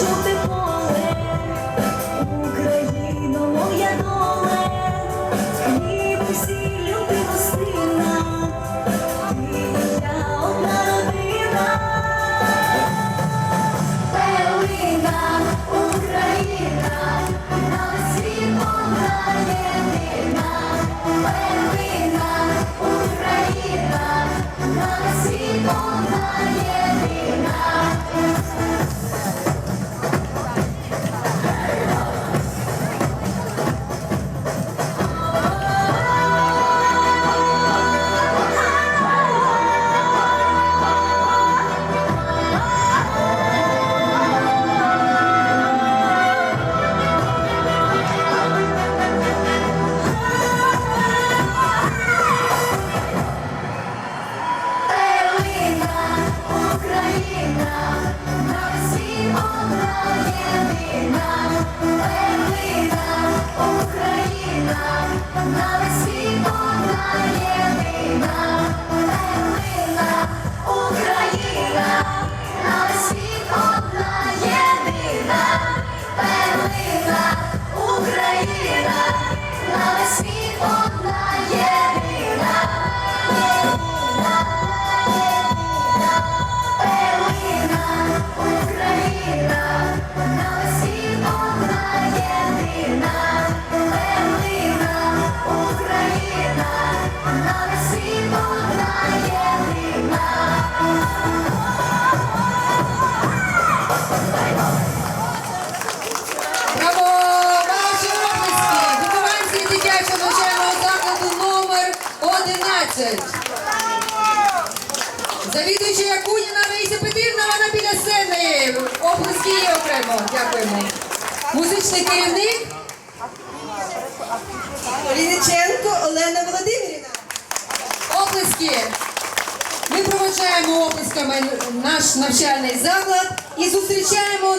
ти поле, Україно, моя доле, хліб люди гостина, ти одна родина, пелина, Україна, на світ вона єдина, пелина, Україна, 나 11. Завідуюча Якуніна Раїса Петрівна, вона біля сцени. Оплески їй окремо. Дякуємо. Музичний керівник Ліниченко Олена Володимирівна. Оплески. Ми проводжаємо оплесками наш навчальний заклад і зустрічаємо